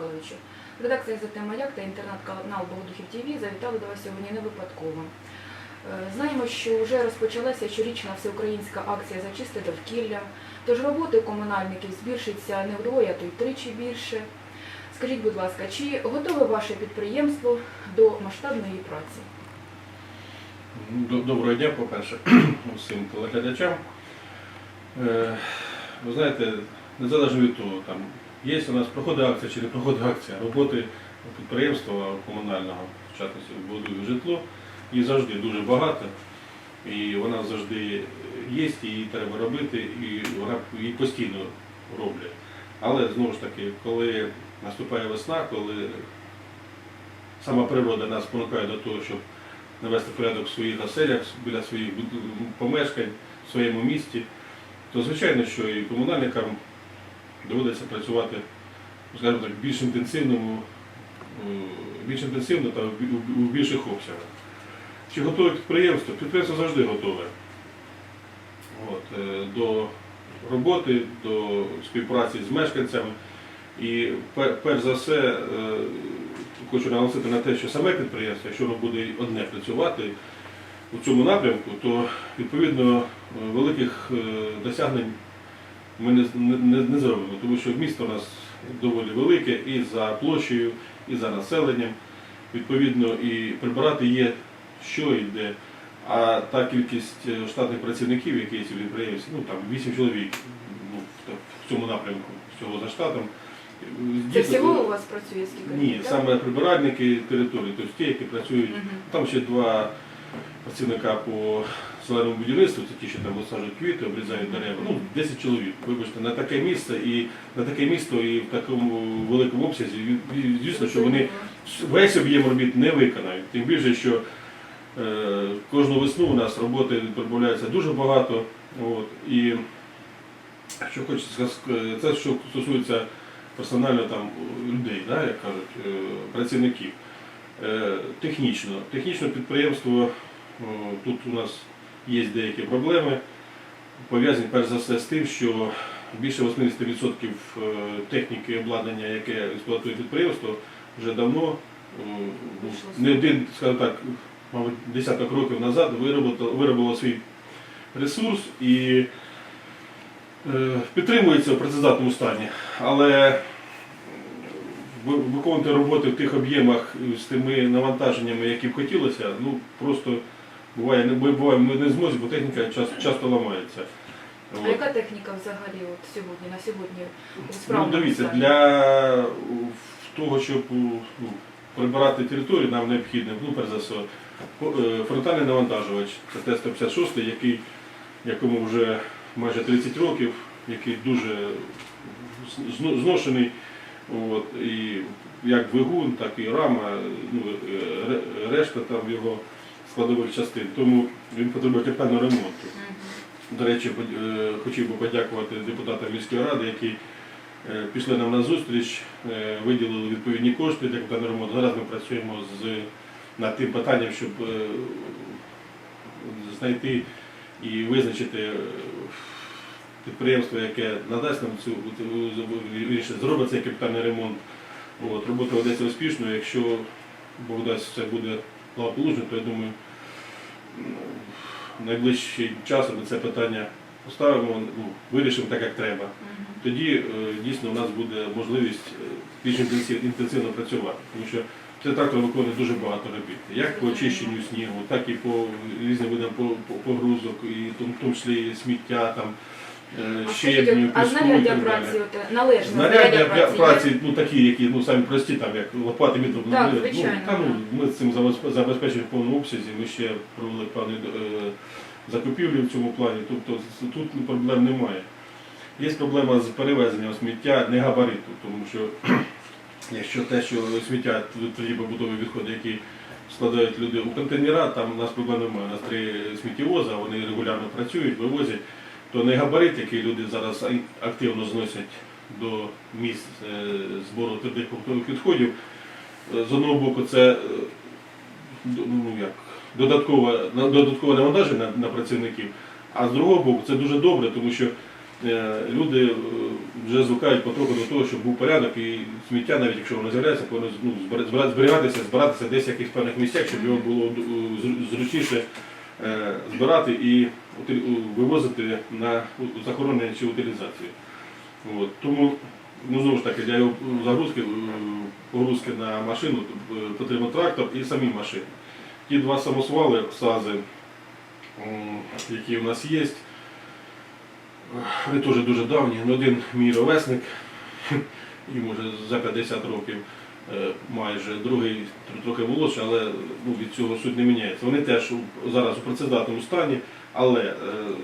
Миколаївичу. Редакція «ЗТ Маяк» та інтернет-канал Богодухів ТВ завітали до вас сьогодні не випадково. Е, Знаємо, що вже розпочалася щорічна всеукраїнська акція «Зачисти довкілля», тож роботи комунальників збільшиться не вдвоє, то й тричі більше. Скажіть, будь ласка, чи готове ваше підприємство до масштабної праці? Доброго дня, по-перше, усім телеглядачам. Е, Ви знаєте, незалежно від того, там, є у нас проходить акція чи не проходить акція, роботи підприємства комунального, в частності будує житло, її завжди дуже багато, і вона завжди є, її треба робити, і вона її постійно роблять. Але знову ж таки, коли наступає весна, коли сама природа нас спонукає до того, щоб навести порядок в своїх оселях, біля своїх помешкань, в своєму місті, то звичайно, що і комунальникам доводиться працювати, скажімо так, більш інтенсивному, е, більш інтенсивно та у більших обсягах. Чи готове підприємство? Підприємство завжди готове От, е, до роботи, до співпраці з мешканцями. І перш за все е, хочу наголосити на те, що саме підприємство, якщо воно буде одне працювати у цьому напрямку, то відповідно великих досягнень ми не, не, не- зробимо, тому що місто у нас доволі велике і за площею, і за населенням. Відповідно, і прибирати є що і де. А та кількість е, штатних працівників, які є у підприємстві, ну там 8 чоловік ну, в, цьому напрямку, всього за штатом. Це всього у вас працює скільки? ні, так? саме прибиральники території, тобто ті, які працюють. Мгм. Там ще два працівника по зеленому будівництву, це ті, що там висаджують квіти, обрізають дерева. Ну, 10 чоловік. Вибачте, на таке місце і на таке місто і в такому великому обсязі. Звісно, що вони весь об'єм робіт не виконають. Тим більше, що е, кожну весну у нас роботи прибавляється дуже багато. От, і що хочеться сказати, це що стосується персонально там людей, да, як кажуть, е, працівників. Е, Технічно. Технічно підприємство, тут у нас є деякі проблеми, пов'язані перш за все з тим, що більше 80% е, техніки обладнання, яке експлуатує підприємство, вже давно, ну, не один, скажімо так, мабуть, десяток років назад виробило, виробило свій ресурс і е, підтримується в працездатному стані. Але виконувати роботи в тих об'ємах з тими навантаженнями, які б хотілося, ну просто буває, не буває, ми не зможемо, бо техніка часто, часто ламається. А От. яка техніка взагалі от сьогодні, на сьогодні у Ну, справному дивіться, стані? для того, щоб ну, прибирати територію, нам необхідно, ну, перш за все, е, фронтальний навантажувач, це Т-156, який, якому вже майже 30 років, який дуже зно- зношений. От, і як двигун, так і рама, ну, е, ре- решта там його складових частин. Тому він потребує капітального ремонту. До речі, е, хотів би подякувати депутатам міської ради, які е, пішли нам на зустріч, е, виділили відповідні кошти для капітального ремонту. Зараз ми працюємо з, над тим питанням, щоб знайти і визначити підприємство, яке надасть нам цю зробить цей капітальний ремонт. От, робота ведеться успішно. Якщо Бог дасть все буде благополучно, то я думаю, найближчий час ми це питання поставимо, ну, вирішимо так, як треба. Тоді е, дійсно у нас буде можливість е, більш інтенсив- інтенсивно працювати, тому що це трактор виконує дуже багато робіт, як по очищенню снігу, так і по різним видам по- по- погрузок, і в тому- числі сміття, там, е, А скажіть, щебню, а і знаряддя так далі. праці, от, належне Знаряддя для праці, ну такі, які ну самі прості, там як лопати метру. Так, ну, звичайно, та, ну, ми цим забезпе- забезпечуємо в повному обсязі. Ми ще провели певні е, закупівлі в цьому плані. Тобто з- тут ну, проблем немає. Є проблема з перевезенням сміття не габариту, тому що якщо те, що сміття тоді побутові відходи, які складають люди у контейнера, там у нас проблем немає. У нас три сміттєвоза, вони регулярно працюють, вивозять. То не габарит, який люди зараз активно зносять до місць е, збору твердих побутових відходів. Е, З одного боку, це е, ну, як, додаткове, додаткове навантаження на, на працівників, а з другого боку, це дуже добре, тому що люди вже звикають потроху до того, щоб був порядок і сміття, навіть якщо воно з'являється, повинно ну, збира- збира- зберігатися, збиратися десь в якихось певних місцях, щоб його було зру- зручніше збирати і вивозити на захоронення чи утилізацію. От. Тому ну, знову ж таки для його загрузки, е, погрузки на машину е, потрібен трактор і самі машини. Ті два самосвали, САЗи, які у нас є, вони теж дуже давні. Ну, Один мій ровесник, йому вже за 50 років е, майже, другий трохи молодший, але ну, від цього суть не міняється. Вони теж зараз у працездатному стані, але е,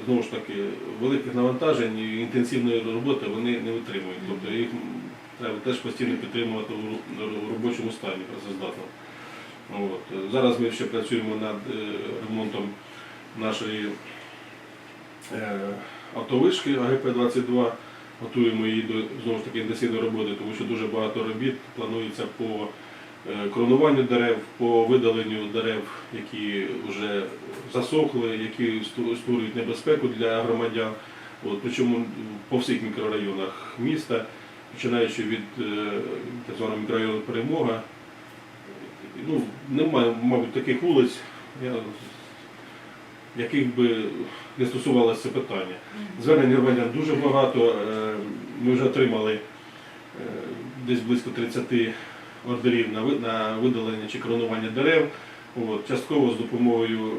знову ж таки великих навантажень і інтенсивної роботи вони не витримують. Тобто їх треба теж постійно підтримувати у робочому стані працездатному. От. е, Зараз ми ще працюємо над е, ремонтом нашої е, автовишки АГП-22. Готуємо її до знову ж таки інтенсивної роботи, тому що дуже багато робіт планується по е, коронуванню дерев, по видаленню дерев, які вже засохли, які створюють небезпеку для громадян. От, причому по всіх мікрорайонах міста, починаючи від е, так званого мікрорайону Перемога. Ну, немає, мабуть, таких вулиць, я, яких би не стосувалося це питання. Звернень громадян дуже багато. Ми вже отримали е, десь близько 30 ордерів на видалення чи коронування дерев. От, частково з допомогою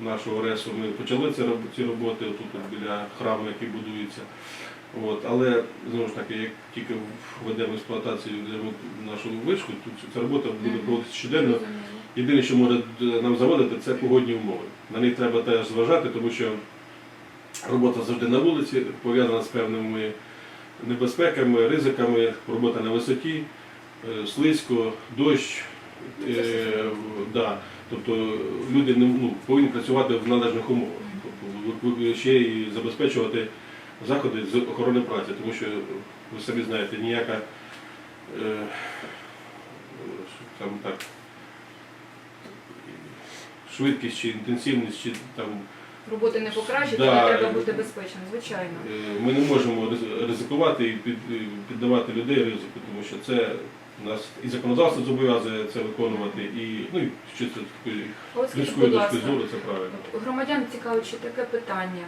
нашого РЕСу ми почали ці роб- ці роботи тут біля храму, який будується. От, але знову ж таки, як тільки введемо експлуатацію нашу вишку, тут ця робота буде проводитися щоденно. Єдине, що може е, нам заводити, це погодні умови. На них треба теж зважати, тому що робота завжди на вулиці, пов'язана з певними небезпеками, ризиками, робота на висоті, е, слизько, дощ. Е, да. Тобто люди ну, повинні працювати в належних умовах. Тобто ви- ще і забезпечувати заходи з охорони праці, тому що ви самі знаєте, ніяка е, там так, швидкість чи інтенсивність, чи там Роботи не покращити, Да. але треба бути безпечним, звичайно. Е, Ми не можемо риз- ризикувати і під- і піддавати людей ризику, тому що це нас і законодавство зобов'язує це виконувати, і ну і що це такої От скажіть, людської будь точки ласка, зору це правильно. от громадян цікавить ще таке питання.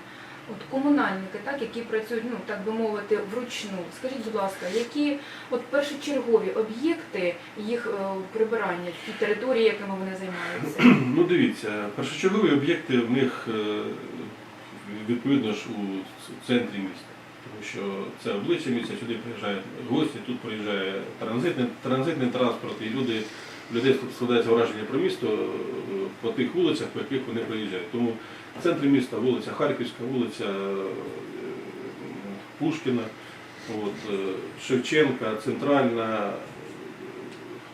От комунальники, так, які працюють, ну так би мовити, вручну. Скажіть, будь ласка, які от першочергові об'єкти їх е, прибирання, ті території, якими вони займаються? Ну дивіться, першочергові об'єкти в них е, відповідно ж у центрі міста. Тому що це обличчя міста, сюди приїжджають гості, тут приїжджає транзитний, транзитний транспорт, і люди, людей складається враження про місто е, по тих вулицях, по яких вони приїжджають. Тому в центрі міста вулиця Харківська, вулиця е, Пушкіна, от, е, Шевченка, Центральна,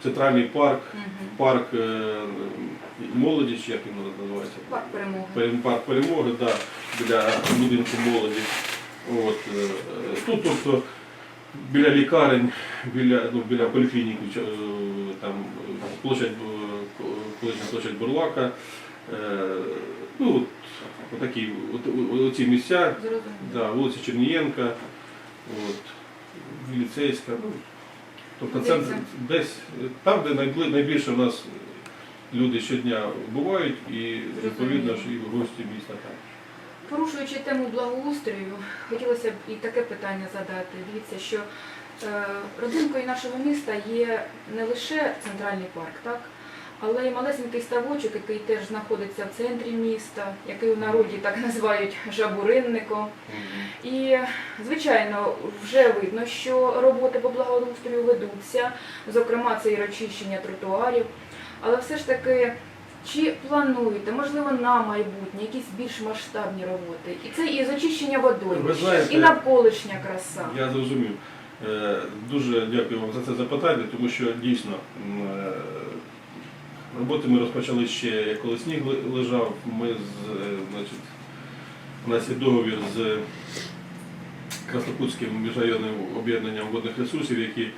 Центральний парк, парк е, молоді, як він називається? Парк перемоги. Парк перемоги, да, біля будинку молоді. От, тут, тобто, біля лікарень, біля, ну, біля поліклініки, там площадь, площадь Бурлака. Ну, отакі, от, оці місця, да, вулиця Чернієнка, от, ліцейська. Ну, тобто це десь там, де найбли- найбільше в нас люди щодня бувають, і відповідно ж і гості міста там. Порушуючи тему благоустрою, хотілося б і таке питання задати. Дивіться, що е, родинкою нашого міста є не лише центральний парк, так? Але й малесенький ставочок, який теж знаходиться в центрі міста, який у народі так називають жабуринником. І, звичайно, вже видно, що роботи по благоустрою ведуться, зокрема, це і розчищення тротуарів. Але все ж таки, чи плануєте, можливо, на майбутнє якісь більш масштабні роботи? І це і зачищення Ви водою, і навколишня краса. Я зрозумів. Е, Дуже дякую вам за це запитання, тому що дійсно е, роботи ми розпочали ще, коли сніг лежав. Ми е, значить, у нас є договір з Краснокутським міжрайонним об'єднанням водних ресурсів, які е,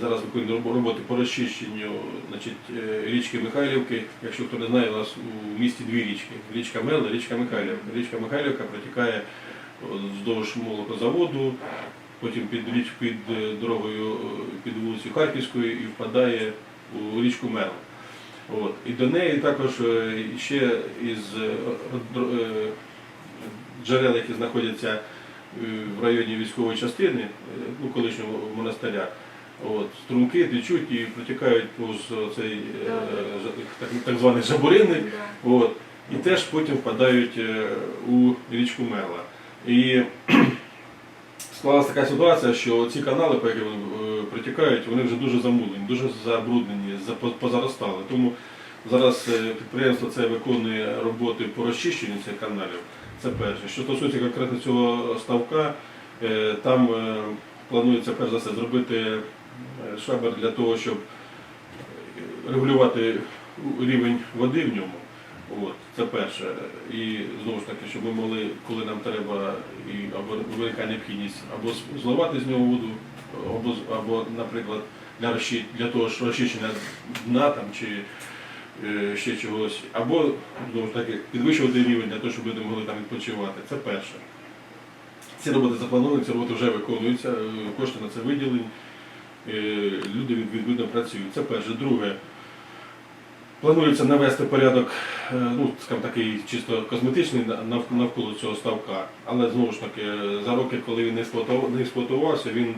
зараз виконують роботи по розчищенню значить, е, річки Михайлівки. Якщо хто не знає, у нас у місті дві річки. Річка Мела, річка Михайлівка. Річка Михайлівка протікає от, вздовж молокозаводу, потім під річ під дорогою під вулицею Харківською і впадає у річку Мерл. От. І до неї також е, ще із е, е, джерел, які знаходяться в районі військової частини, ну, колишнього монастиря, от, струмки течуть і протікають повз цей так, так званий жабуринник, От. І теж потім впадають у річку Мерла. І склалася така ситуація, що ці канали, по яким протікають, вони вже дуже замулені, дуже забруднені, позаростали. Тому зараз е, підприємство це виконує роботи по розчищенню цих каналів. Це перше. Що стосується конкретно цього ставка, е, там е, планується перш за все зробити шабер для того, щоб регулювати рівень води в ньому. От, це перше. І знову ж таки, щоб ми могли, коли нам треба, і або велика необхідність, або зливати з нього воду, або, наприклад, для, для того ж розчищення дна там, чи е, ще чогось, або знову ж таки підвищувати рівень для того, щоб люди могли там відпочивати. Це перше. Ці роботи заплановані, ці роботи вже виконуються, е, кошти на це виділені, е, люди відповідно працюють. Це перше. Друге. Планується навести порядок, е, ну, скажімо такий чисто косметичний навколо цього ставка, але знову ж таки, за роки, коли він не експлуатувався, він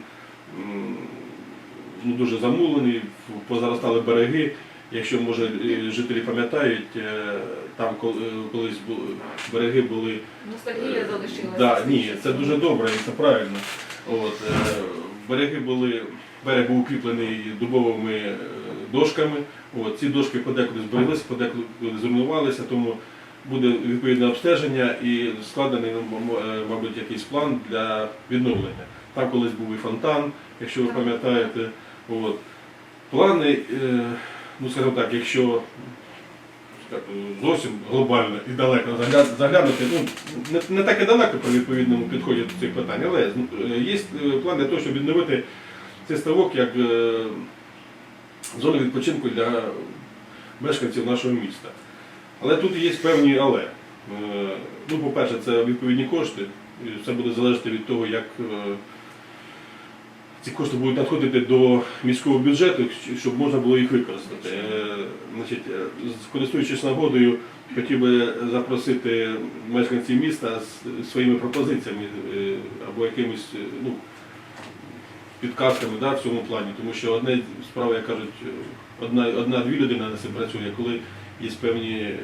ну, дуже замулений, позаростали береги. Якщо може е, жителі пам'ятають, е, там е, колись береги були Ностальгія залишилася. Да, ні, це дуже добре і це правильно. От, береги були, берег був укріплений дубовими дошками. От, ці дошки подекуди збереглися, подекуди зруйнувалися, тому буде відповідне обстеження і складений, мабуть, якийсь план для відновлення. Там колись був і фонтан, якщо ви пам'ятаєте. От. Плани, е, ну скажімо так, якщо зовсім глобально і далеко заглянути, ну, не, не так і далеко по відповідному підході до цих питань, але е, є е, план для того, щоб відновити цей ставок як зону відпочинку для мешканців нашого міста. Але тут є певні але. Ну, по-перше, це відповідні кошти. І Це буде залежати від того, як ці кошти будуть надходити до міського бюджету, щоб можна було їх використати. Е, Значить, е, користуючись нагодою, хотів би запросити мешканців міста з своїми пропозиціями е, або якимись ну, підказками да, в цьому плані, тому що одне справа, як кажуть, е, одна, одна-дві людини на це працює, коли є певні,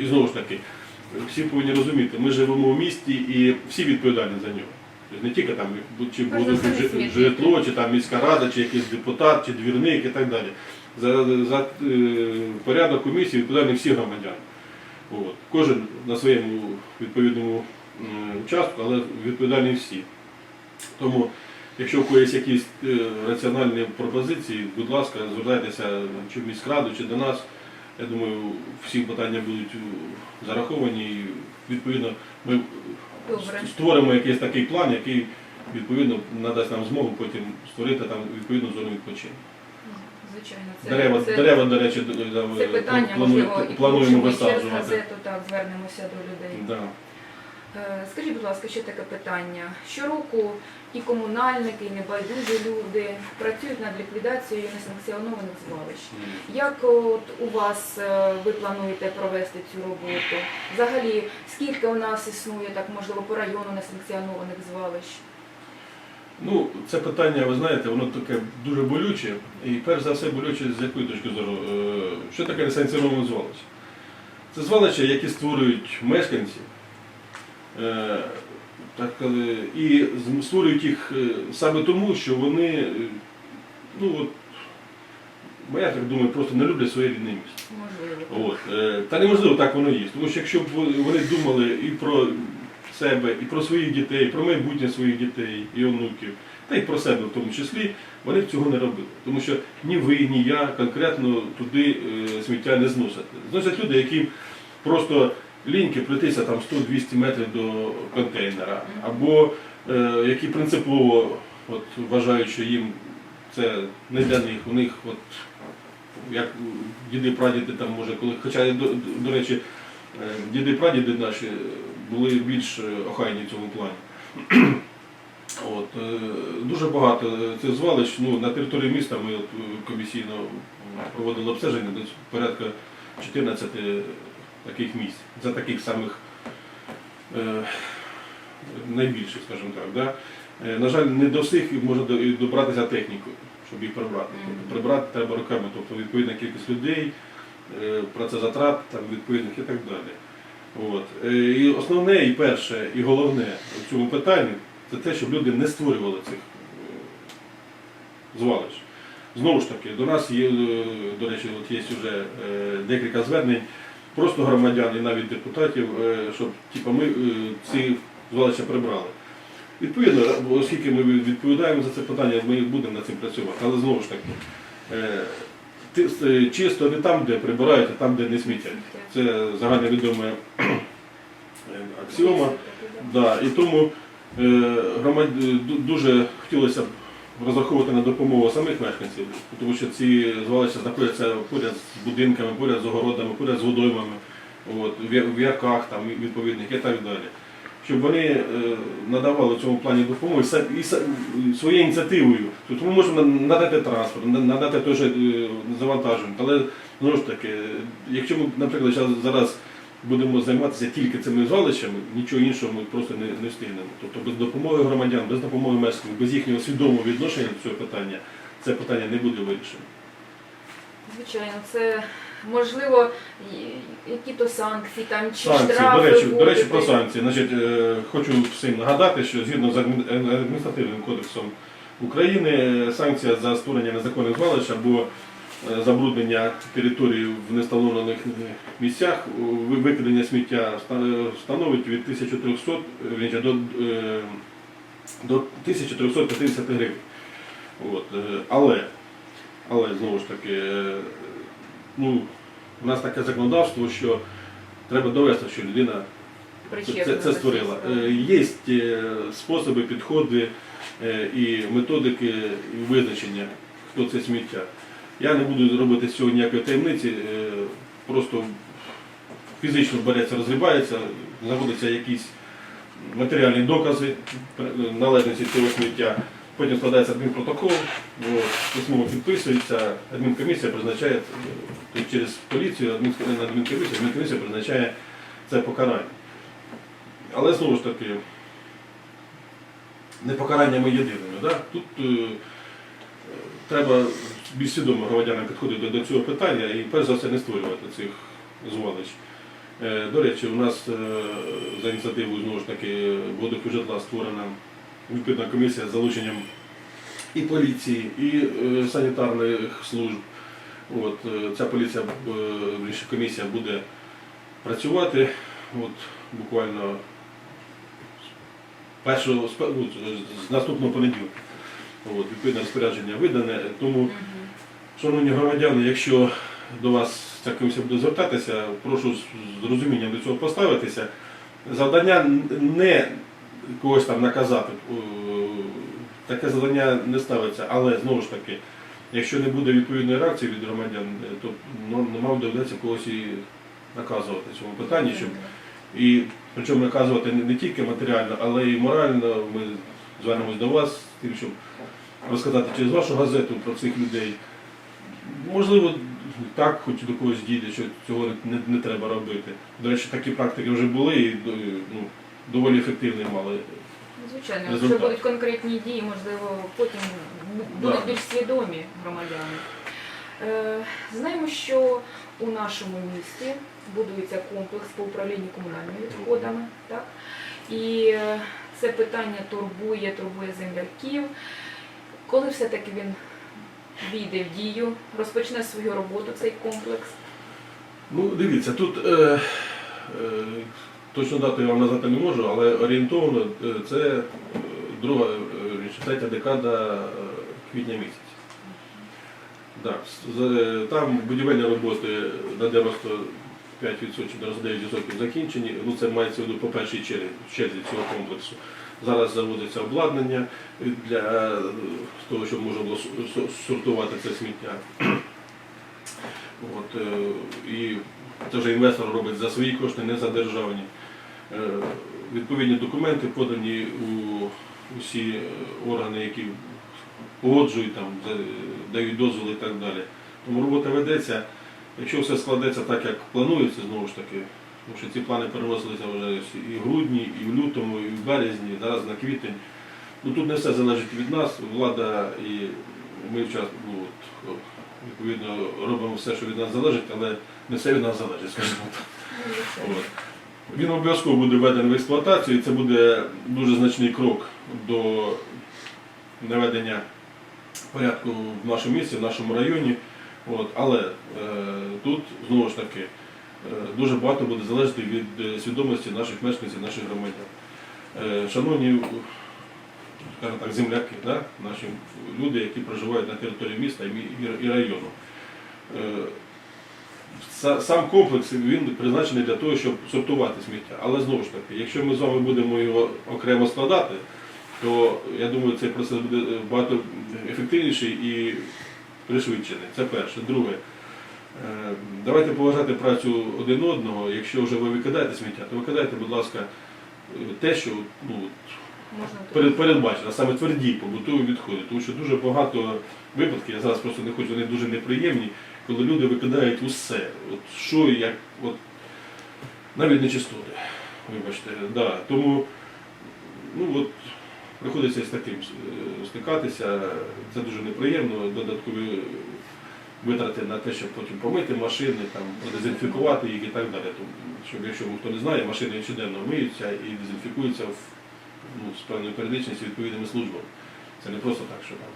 і знову ж таки, всі повинні розуміти, ми живемо в місті і всі відповідальні за нього. Тобто не тільки там, чи смітники. житло, чи там міська рада, чи якийсь депутат, чи двірник і так далі. За, за е, порядок комісії відповідальні всі громадяни. От. Кожен на своєму відповідному м, участку, але відповідальні всі. Тому, якщо у когось якісь е, раціональні пропозиції, будь ласка, звертайтеся чи в міськраду, чи до нас. Я думаю, всі питання будуть е, зараховані і відповідно ми Добре. створимо якийсь такий план, який відповідно надасть нам змогу потім створити там відповідну зону відпочинку. Звичайно, це, Дерева, це, дерева, до речі, це питання, планує, можливо, і плануємо порушимо через висаджувати. газету, так, звернемося до людей. Да. Е, Скажіть, будь ласка, ще таке питання. Щороку і комунальники, і небайдужі люди працюють над ліквідацією несанкціонованих звалищ. Як от у вас е, ви плануєте провести цю роботу? Взагалі, скільки у нас існує, так можливо, по району несанкціонованих звалищ? Ну, це питання, ви знаєте, воно таке дуже болюче. І перш за все болюче з якої точки зору. Е, Що таке несанкціоноване звалище? Це звалища, які створюють мешканці. Так, і створюють їх е, саме тому, що вони, е, ну от, я так думаю, просто не люблять своє рідне місто. Можливо. От. е, Та неможливо так воно є. Тому що якщо б вони думали і про себе, і про своїх дітей, і про майбутнє своїх дітей і онуків, та й про себе в тому числі, вони б цього не робили. Тому що ні ви, ні я конкретно туди е, сміття не зносять. Зносять люди, які просто ліньки пройтися там 100-200 метрів до контейнера, або е, які принципово от, вважають, що їм це не для них, у них от як діди прадіди там може коли, хоча до, до, речі, е, діди прадіди наші були більш охайні в цьому плані. От, е, дуже багато цих звалищ. Ну, на території міста ми от, комісійно проводили обстеження, десь порядка 14 таких місць. За таких самих е, найбільших, скажімо так. Да? Е, На жаль, не до всіх і добратися технікою, щоб їх прибрати. Тобто прибрати треба руками, тобто відповідна кількість людей, е, працезатрат там, відповідних і так далі. От. Е, І основне, і перше, і головне в цьому питанні це те, щоб люди не створювали цих е, звалищ. Знову ж таки, до нас є, е, до речі, от є вже декілька звернень просто громадян і навіть депутатів, е, щоб типу, ми е, ці звалища прибрали. Відповідно, оскільки ми відповідаємо за це питання, ми будемо над цим працювати. Але знову ж таки, е, чисто не там, де прибирають, а там, де не смітять. Це загальновідома аксіома. Да, і тому громад... дуже хотілося б розраховувати на допомогу самих мешканців, тому що ці звалища знаходяться поряд з будинками, поряд з огородами, поряд з водоймами, от, в ярках там, відповідних і так далі. Щоб вони е, надавали в цьому плані допомогу і своєю ініціативою. Тобто ми можемо надати транспорт, надати теж е, завантаження. Але знову ж таки, якщо ми, наприклад, зараз будемо займатися тільки цими звалищами, нічого іншого ми просто не, не встигнемо. Тобто без допомоги громадян, без допомоги мешканців, без їхнього свідомого відношення до цього питання, це питання не буде вирішено. Звичайно, це можливо які-то санкції там чи Санкції, штрафи. до речі, до речі, про санкції. Значить, е, хочу всім нагадати, що згідно з е, адміністративним кодексом України е, санкція за створення незаконних звалищ або забруднення території в нестановлених е, місцях, викидання сміття становить від 1300 е, до, е, до 1350 гривень. От, е, але, але знову ж таки, е, ну, у нас таке законодавство, що треба довести, що людина це, це, створила. Е, Є е, способи, підходи е, і методики і визначення, хто це сміття. Я не буду робити з цього ніякої таємниці, е, просто фізично береться, розгрібається, знаходяться якісь матеріальні докази е, належності цього сміття. Потім складається адмінпротокол, письмово підписується, адмінкомісія призначає е, через поліцію, адмінкомісія, адмінкомісія, призначає це покарання. Але знову ж таки, не покараннями єдиними. Да? Тут е, треба більш свідомо громадянам підходити до цього питання і перш за все не створювати цих звалищ. Е, До речі, у нас е, за ініціативою знову ж таки Водок житла створена відповідна комісія з залученням і поліції, і е, санітарних служб. От, ця поліція, комісія буде працювати от, буквально з ну, з наступного понеділка. От, відповідне розпорядження видане. Тому, шановні громадяни, якщо до вас комісія буде звертатися, прошу з розумінням до цього поставитися. Завдання не когось там наказати, е, таке завдання не ставиться, але знову ж таки, якщо не буде відповідної реакції від громадян, е, то ну, мав доведеться когось і наказувати в цьому питанні, щоб і причому наказувати не, не тільки матеріально, але й морально. Ми звернемось до вас з тим, щоб розказати через вашу газету про цих людей. Можливо, так, хоч до когось дійде, що цього не, не треба робити. До речі, такі практики вже були і ну, доволі ефективні мали. Звичайно, якщо результат. будуть конкретні дії, можливо, потім будуть Да. більш свідомі громадяни. Е, Знаємо, що у нашому місті будується комплекс по управлінню комунальними відходами. Так? І е, це питання турбує, турбує земляків. Коли все-таки він війде в дію, розпочне свою роботу цей комплекс? Ну, дивіться, тут е, е, точну дату я вам назвати не можу, але орієнтовно е, це е, друга, е, третя декада квітня місяця. З- Там будівельні роботи на 95% 99% закінчені. Ну, це мається в виду по першій черзі, черзі цього комплексу. Зараз завозиться обладнання для е, того, щоб можна було сортувати це сміття. От, е, і це вже інвестор робить за свої кошти, не за державні. Е, Відповідні документи подані у усі органи, які погоджують, там, дають дозволи і так далі. Тому робота ведеться. Якщо все складеться так, як планується, знову ж таки, тому що ці плани переносилися вже і в грудні, і в лютому, і в березні, і зараз на квітень. Ну тут не все залежить від нас, влада і ми вчасно, ну, от, відповідно робимо все, що від нас залежить, але не все від нас залежить, скажімо так. От. Він обов'язково буде введений в експлуатацію, і це буде дуже значний крок до наведення порядку в нашому місті, в нашому районі. От. Але е, тут знову ж таки е, дуже багато буде залежати від е, свідомості наших мешканців, наших громадян. Е, шановні, скажімо так, земляки, да? наші люди, які проживають на території міста і, і, району. Е, Сам комплекс він призначений для того, щоб сортувати сміття. Але знову ж таки, якщо ми з вами будемо його окремо складати, то я думаю, цей процес буде е, багато ефективніший і пришвидшений. Це перше. Друге, е, давайте поважати працю один одного. Якщо вже ви викидаєте сміття, то викидайте, будь ласка, те, що ну, перед, передбачено, а саме тверді побутові відходи. Тому що дуже багато випадків, я зараз просто не хочу, вони дуже неприємні, коли люди викидають усе. От що як, от, навіть нечистоти. Вибачте, да. Тому ну, от, приходиться з таким е, стикатися. Це дуже неприємно, додаткові витрати на те, щоб потім помити машини, там, дезінфікувати їх і так далі. Тому, щоб, якщо хто не знає, машини щоденно миються і дезінфікуються в ну, з певною періодичністю відповідними службами. Це не просто так, що там.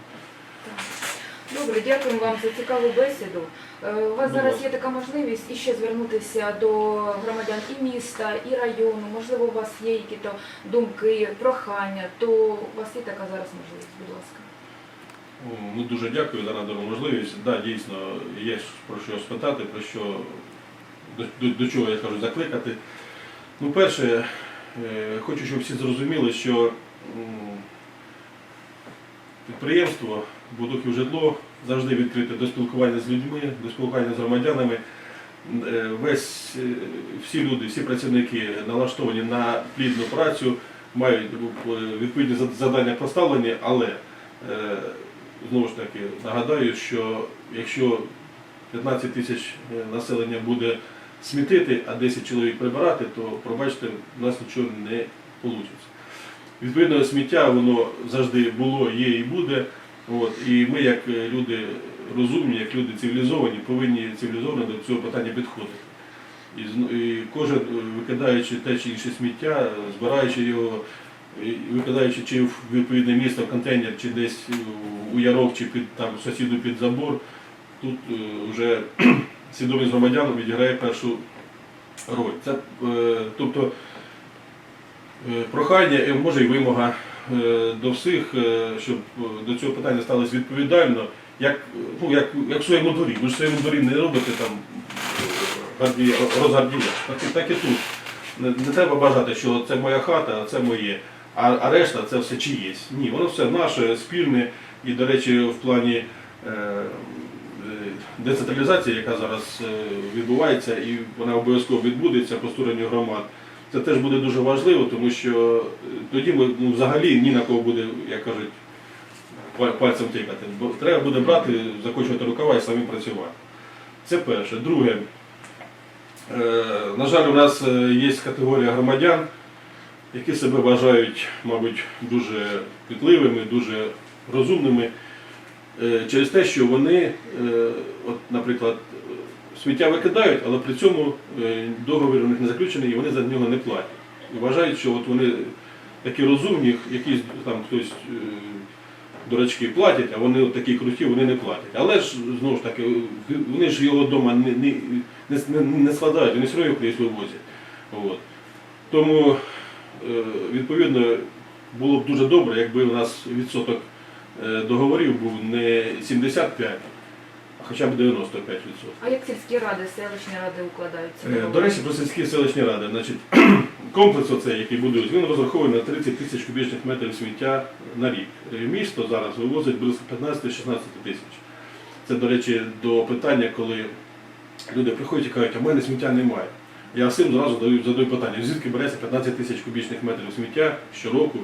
Так. Добре, дякуємо вам за цікаву бесіду. Е, У вас Будь зараз є така можливість іще звернутися до громадян і міста, і району. Можливо, у вас є якісь думки, прохання, то у вас є така зараз можливість, будь ласка. Ну, дуже дякую за надану можливість. Да, дійсно, є про що спитати, про що до, до, до чого я кажу закликати. Ну, перше, е, хочу, щоб всі зрозуміли, що м, підприємство Будухів житло завжди відкрите до спілкування з людьми, до спілкування з громадянами. Е, Весь, е, всі люди, всі працівники налаштовані на плідну працю, мають е, відповідні завдання поставлені, але знову ж таки нагадаю, що якщо 15 тисяч населення буде смітити, а 10 чоловік прибирати, то пробачте, у нас нічого не вийде. Відповідно, сміття воно завжди було, є і буде. От, і ми, як е, люди розумні, як люди цивілізовані, повинні цивілізовано до цього питання підходити. І, і кожен, е, викидаючи те чи інше сміття, збираючи його, викидаючи чи в відповідне місто, в контейнер, чи десь у ярок, чи під там сусіду під забор, тут е, вже свідомість громадян відіграє першу роль. Це, тобто прохання, може і вимога до всіх, е, щоб е, до цього питання ставилось відповідально, як, е, ну, як, як в своєму дворі. Ви ж в своєму дворі не робите там е. Так, так і тут. Не, не треба бажати, що це моя хата, а це моє, а, а решта це все чиєсь. Ні, воно все наше, спільне. І, до речі, в плані е, е, децентралізації, яка зараз е, відбувається, і вона обов'язково відбудеться по стороні громад. Це теж буде дуже важливо, тому що е, тоді ну, взагалі ні на кого буде, як кажуть, пальцем тикати. Бо треба буде брати, закочувати рукава і самі працювати. Це перше. Друге, е, на жаль, у нас е, є категорія громадян, які себе вважають, мабуть, дуже пітливими, дуже розумними через те, що вони, от, наприклад, сміття викидають, але при цьому е, договір у них не заключений і вони за нього не платять. І вважають, що от вони такі розумні, якісь там хтось е, дурачки платять, а вони от такі круті, вони не платять. Але ж знову ж таки, вони ж його вдома не, не, не, не, складають, вони все одно вивозять. От. Тому, е, відповідно, було б дуже добре, якби у нас відсоток договорів був не 75, а хоча б 95%. А як сільські ради, селищні ради укладаються? Е, До речі, про сільські селищні ради. Значить, комплекс оцей, який будують, він розрахований на 30 тисяч кубічних метрів сміття на рік. Е, Місто зараз вивозить близько 15-16 тисяч. Це, до речі, до питання, коли люди приходять і кажуть, а в мене сміття немає. Я всім зразу задаю, задаю питання, звідки береться 15 тисяч кубічних метрів сміття щороку,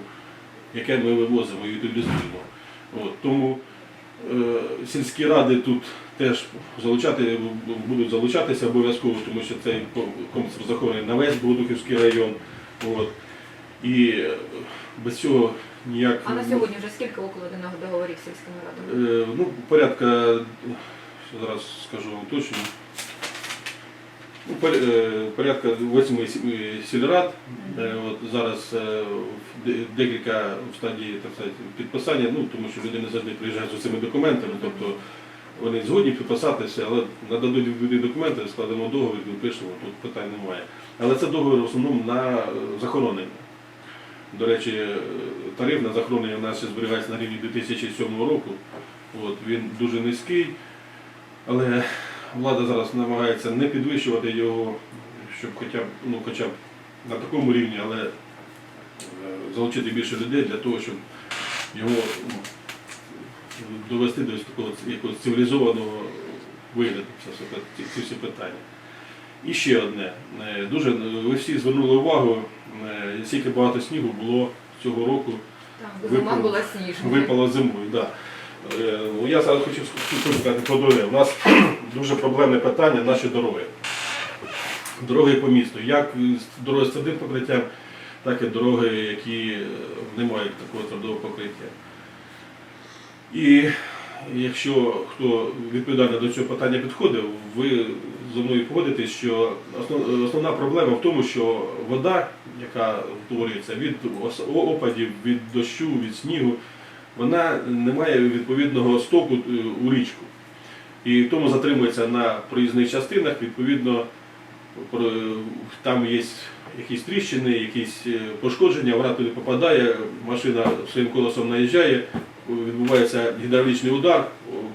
яке ми вивозимо і утилізуємо. Тому е, сільські ради тут теж залучати, будуть залучатися обов'язково, тому що цей комплекс розрахований на весь Богодухівський район. От. І е, без цього ніяк. А на сьогодні вже скільки укладено договорів з сільськими радами? Е, Ну, порядка, зараз скажу вам точно. Ну, е, порядка восьми сі- сільрад. Е, От зараз е, декілька в стадії так сказати, підписання, ну, тому що люди не завжди приїжджають з цими документами, тобто вони згодні підписатися, але нададуть відповідні документи, складемо договір, підпишемо, тут питань немає. Але це договір в основному на е, захоронення. До речі, е, тариф на захоронення у нас зберігається на рівні 2007 року. От, він дуже низький, але влада зараз намагається не підвищувати його, щоб хоча б, ну, хоча б на такому рівні, але е, залучити більше людей для того, щоб його ну, довести до такого якогось цивілізованого вигляду ці, ці всі питання. І ще одне. Е, Дуже ви всі звернули увагу, е, скільки багато снігу було цього року Так, зима Випало- була сніжна. випало зимою. Да. Е, ну, Я зараз хочу сказати про дороги. У нас дуже проблемне питання наші дороги. Дороги по місту. Як дороги з твердим покриттям, так і дороги, які е, не мають такого твердого покриття. І якщо хто відповідально до цього питання підходив, ви зі мною погодитесь, що основна проблема в тому, що вода, яка утворюється від опадів, від дощу, від снігу, вона не має відповідного стоку е, у річку. І тому затримується на проїзних частинах, відповідно, там є якісь тріщини, якісь е, пошкодження, вона туди попадає, машина своїм колесом наїжджає, відбувається гідравлічний удар,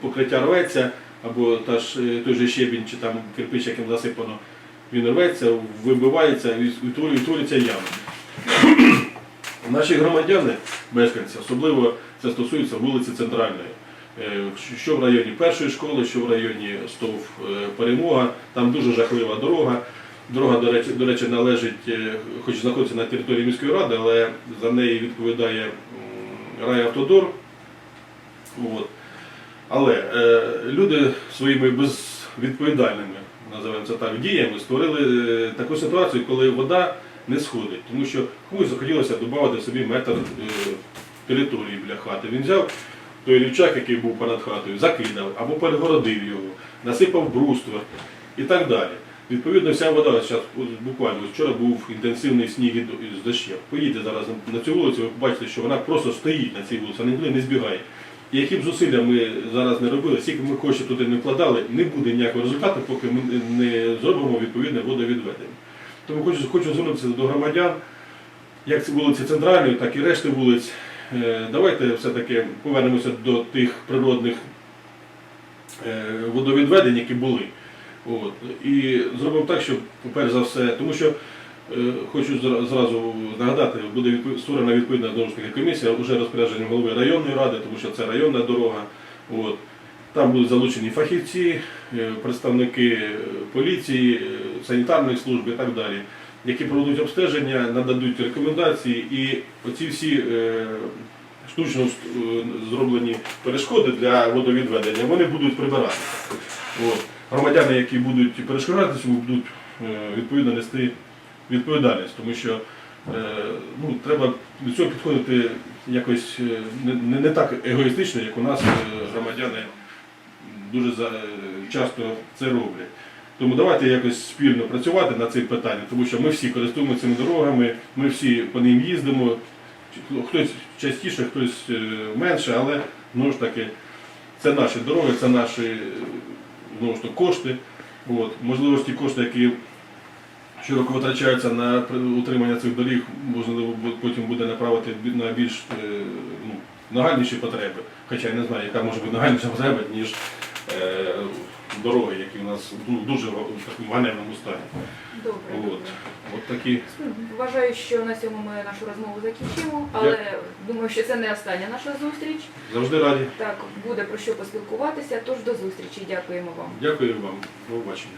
покриття рветься, або та ж, е, той же щебінь чи там кирпич, яким засипано, він рветься, вибивається і утворюється яма. Наші громадяни, мешканці, особливо це стосується вулиці Центральної. Е, Що в районі першої школи, що в районі Стов е, Перемога, там дуже жахлива дорога. Дорога, до речі, до речі, належить, е, хоч знаходиться на території міської ради, але за неї відповідає райавтодор. От. Але е, люди своїми безвідповідальними, називаємо це так, діями створили е, таку ситуацію, коли вода не сходить. Тому що комусь захотілося додати собі метр е, території біля хати. Він взяв той рівчак, який був понад хатою, закидав або перегородив його, насипав бруствер і так далі. Відповідно, вся вода зараз буквально вчора був інтенсивний сніг з дощем. Поїдьте зараз на цю вулицю, ви побачите, що вона просто стоїть на цій вулиці, вона нікуди не збігає. І які б зусилля ми зараз не робили, скільки ми коштів туди не вкладали, не буде ніякого результату, поки ми не зробимо відповідне водовідведення. Тому хочу, хочу звернутися до громадян, як вулиці Центральної, так і решти вулиць. Е, Давайте все-таки повернемося до тих природних е, водовідведень, які були. От. І зробимо так, щоб, перш за все, тому що хочу зразу нагадати, буде створена відповідна таки комісія, вже розпорядженням голови районної ради, тому що це районна дорога. От. Там будуть залучені фахівці, е, представники е, поліції, е, санітарної служби і так далі, які проведуть обстеження, нададуть рекомендації і оці всі е, штучно е, зроблені перешкоди для водовідведення, вони будуть прибирати. От. Громадяни, які будуть перешкоджати будуть е, відповідно нести відповідальність, тому що е, ну, треба до цього підходити якось е, не, не, так егоїстично, як у нас е, громадяни дуже часто це роблять. Тому давайте якось спільно працювати над цим питанням, тому що ми всі користуємося цими дорогами, ми всі по ним їздимо, хтось частіше, хтось менше, але знову ж таки це наші дороги, це наші знову ж кошти. От. Можливо, ті кошти, які широко витрачаються на утримання цих доріг, можливо, потім буде направити на більш е, ну, нагальніші потреби. Хоча я не знаю, яка може бути нагальніша потреба, ніж е, дороги, які у нас ну, дуже в такому ганебному стані. Добре. От. От такі. Вважаю, що на цьому ми нашу розмову закінчимо, але думаю, що це не остання наша зустріч. Завжди раді. Так, буде про що поспілкуватися, тож до зустрічі. Дякуємо вам. Дякую вам. До побачення.